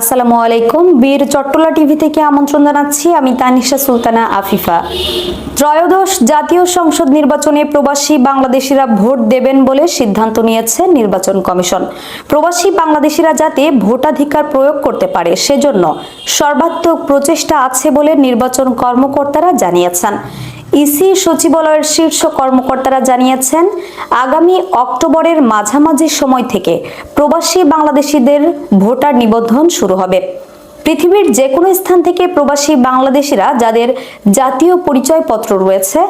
আসসালামু আলাইকুম। বীর চট্টলা টিভি থেকে আমন্ত্রণ জানাচ্ছি আমি তানিশা সুলতানা আফিফা। ত্রয়োদশ জাতীয় সংসদ নির্বাচনে প্রবাসী বাংলাদেশিরা ভোট দেবেন বলে সিদ্ধান্ত নিয়েছে নির্বাচন কমিশন। প্রবাসী বাংলাদেশিরা যাতে ভোটাধিকার প্রয়োগ করতে পারে, সেজন্য সর্বাত্মক প্রচেষ্টা আছে বলে নির্বাচন কর্মকর্তারা জানিয়েছেন। ইসি সচিবালয়ের শীর্ষ কর্মকর্তারা জানিয়েছেন, আগামী অক্টোবরের মাঝামাঝি সময় থেকে প্রবাসী বাংলাদেশিদের ভোটার নিবন্ধন শুরু হবে। পৃথিবীর যে কোনো স্থান থেকে প্রবাসী বাংলাদেশিরা যাদের জাতীয় পরিচয়পত্র রয়েছে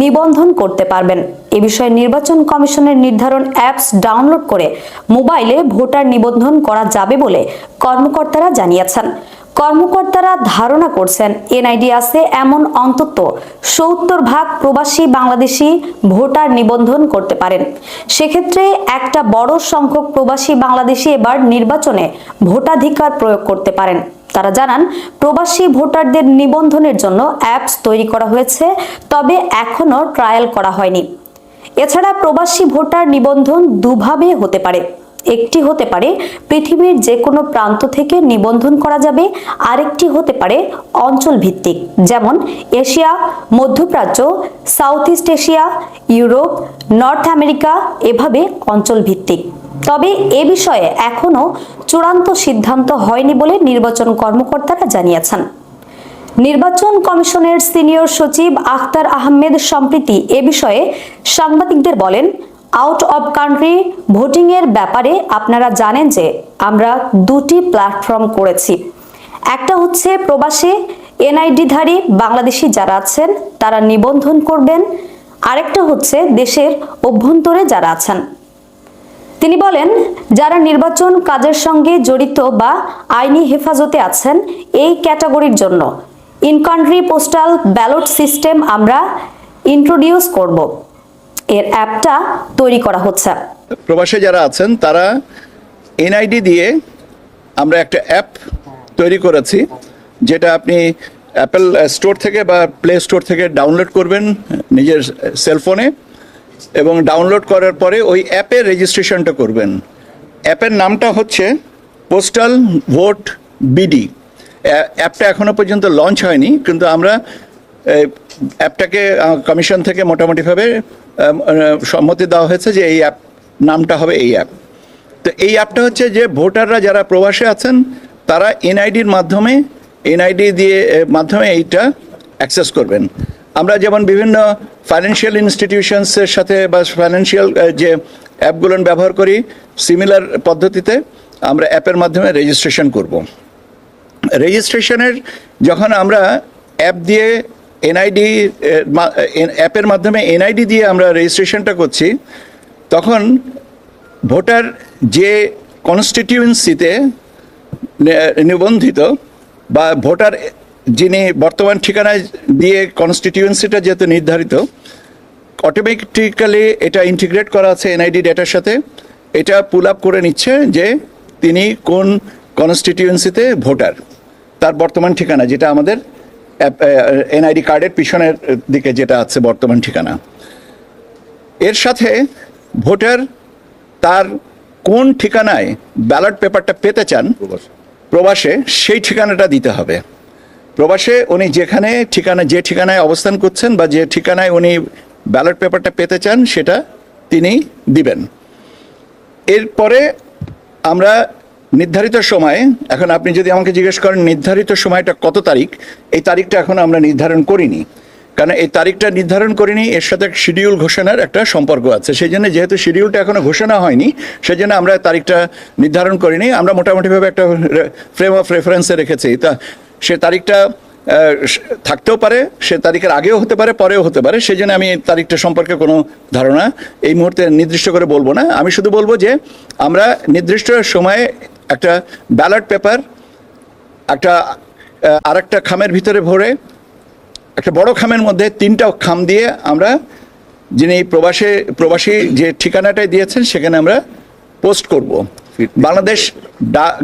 নিবন্ধন করতে পারবেন। এ বিষয়ে নির্বাচন কমিশনের নির্ধারণ অ্যাপস ডাউনলোড করে মোবাইলে ভোটার নিবন্ধন করা যাবে বলে কর্মকর্তারা জানিয়েছেন। কর্মকর্তারা ধারণা করছেন, এনআইডি আছে এমন অন্তত সত্তর ভাগ প্রবাসী বাংলাদেশি ভোটার নিবন্ধন করতে পারেন। সেক্ষেত্রে একটা বড় সংখ্যক প্রবাসী বাংলাদেশি এবার নির্বাচনে ভোটাধিকার প্রয়োগ করতে পারেন। তারা জানান, প্রবাসী ভোটারদের নিবন্ধনের জন্য অ্যাপস তৈরি করা হয়েছে, তবে এখনও ট্রায়াল করা হয়নি। এছাড়া প্রবাসী ভোটার নিবন্ধন দুভাবে হতে পারে। একটি হতে পারে পৃথিবীর যে কোনো প্রান্ত থেকে নিবন্ধন করা যাবে, আরেকটি হতে পারে অঞ্চল ভিত্তিক যেমন এশিয়া, মধ্যপ্রাচ্য south east Asia, Europe, north America, এভাবে অঞ্চল ভিত্তিক তবে এ বিষয়ে এখনও চূড়ান্ত সিদ্ধান্ত হয়নি বলে নির্বাচন কর্মকর্তারা জানিয়েছেন। নির্বাচন কমিশনের সিনিয়র সচিব আখতার আহমেদ সম্প্রীতি এ বিষয়ে সাংবাদিকদের বলেন আউট অব কান্ট্রি ভোটিং এর ব্যাপারে আপনারা জানেন যে আমরা দুটি প্ল্যাটফর্ম করেছি। একটা হচ্ছে প্রবাসী, এনআইডিধারী বাংলাদেশি যারা আছেন, তারা নিবন্ধন করবেন। আরেকটা হচ্ছে দেশের অভ্যন্তরে যারা আছেন। তিনি বলেন, যারা নির্বাচন কাজের সঙ্গে জড়িত বা আইনি হেফাজতে আছেন, এই ক্যাটাগরির জন্য in country postal ballot system আমরা ইন্ট্রোডিউস করব। এর অ্যাপটা তৈরি করা হচ্ছে। প্রবাসে যারা আছেন, তারা এনআইডি দিয়ে আমরা একটা অ্যাপ তৈরি করেছি, যেটা আপনি অ্যাপেল স্টোর থেকে বা প্লে স্টোর থেকে ডাউনলোড করবেন নিজের সেলফোনে এবং ডাউনলোড করার পরে ওই অ্যাপের রেজিস্ট্রেশনটা করবেন। অ্যাপের নামটা হচ্ছে পোস্টাল ভোট বিডি। অ্যাপটা এখনও পর্যন্ত লঞ্চ হয়নি, কিন্তু আমরা অ্যাপটাকে কমিশন থেকে মোটামুটিভাবে সম্মতি দেওয়া হয়েছে যে এই অ্যাপ, নামটা হবে এই অ্যাপ। তো এই অ্যাপটা হচ্ছে যে ভোটাররা যারা প্রবাসে আছেন, তারা এনআইডির মাধ্যমে, এনআইডি দিয়ে মাধ্যমে এইটা অ্যাক্সেস করবেন। আমরা যেমন বিভিন্ন ফাইন্যান্সিয়াল ইনস্টিটিউশনসের সাথে বা ফাইন্যান্সিয়াল যে অ্যাপগুলো ব্যবহার করি সিমিলার পদ্ধতিতে আমরা অ্যাপের মাধ্যমে রেজিস্ট্রেশন করব। রেজিস্ট্রেশনের যখন আমরা অ্যাপ দিয়ে এনআইডি অ্যাপের মাধ্যমে এনআইডি দিয়ে আমরা রেজিস্ট্রেশনটা করছি, তখন ভোটার যে কনস্টিটিউয়েন্সিতে নিবন্ধিত বা ভোটার যিনি বর্তমান ঠিকানায় দিয়ে কনস্টিটিউয়েন্সিটা যেহেতু নির্ধারিত, অটোমেটিক্যালি এটা ইন্টিগ্রেট করা আছে এনআইডি ডেটার সাথে। এটা পুল আপ করে নিচ্ছে যে তিনি কোন কনস্টিটিউয়েন্সিতে ভোটার, তার বর্তমান ঠিকানা, যেটা আমাদের এনআইডি কার্ডের পিছনের দিকে যেটা আছে বর্তমান ঠিকানা। এর সাথে ভোটার তার কোন ঠিকানায় ব্যালট পেপারটা পেতে চান প্রবাসে সেই ঠিকানাটা দিতে হবে। প্রবাসে উনি যেখানে ঠিকানা যে ঠিকানায় অবস্থান করছেন বা যে ঠিকানায় উনি ব্যালট পেপারটা পেতে চান সেটা তিনি দিবেন। এরপরে আমরা নির্ধারিত সময়ে, এখন আপনি যদি আমাকে জিজ্ঞেস করেন নির্ধারিত সময়টা কত তারিখ, এই তারিখটা এখন আমরা নির্ধারণ করিনি। কারণ এই তারিখটা নির্ধারণ করিনি, এর সাথে শিডিউল ঘোষণার একটা সম্পর্ক আছে। সেই জন্য যেহেতু শিডিউলটা এখনও ঘোষণা হয়নি, সেই জন্য আমরা তারিখটা নির্ধারণ করিনি। আমরা মোটামুটিভাবে একটা ফ্রেম অফ রেফারেন্সে রেখেছি। তা সে তারিখটা থাকতেও পারে, সে তারিখের আগেও হতে পারে, পরেও হতে পারে। সেই জন্য আমি তারিখটা সম্পর্কে কোনো ধারণা এই মুহূর্তে নির্দিষ্ট করে বলব না। আমি শুধু বলব যে, আমরা নির্দিষ্ট সময়ে একটা ব্যালট পেপার একটা আর একটা খামের ভিতরে ভরে একটা বড় খামের মধ্যে তিনটা খাম দিয়ে আমরা যিনি প্রবাসে প্রবাসী যে ঠিকানাটাই দিয়েছেন সেখানে আমরা পোস্ট করব। বাংলাদেশ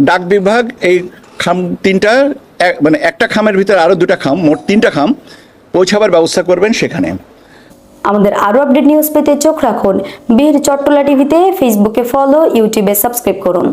ডাক বিভাগ এই খাম তিনটা এক- মানে একটা খামের ভিতরে আরও দুটা খাম মোট তিনটা খাম পৌঁছাবার ব্যবস্থা করবেন সেখানে। আমাদের আরও আপডেট নিউজ পেতে চোখ রাখুন। বীর চট্টলা টিভিতে ফেসবুকে ফলো ইউটিউবে সাবস্ক্রাইব করুন।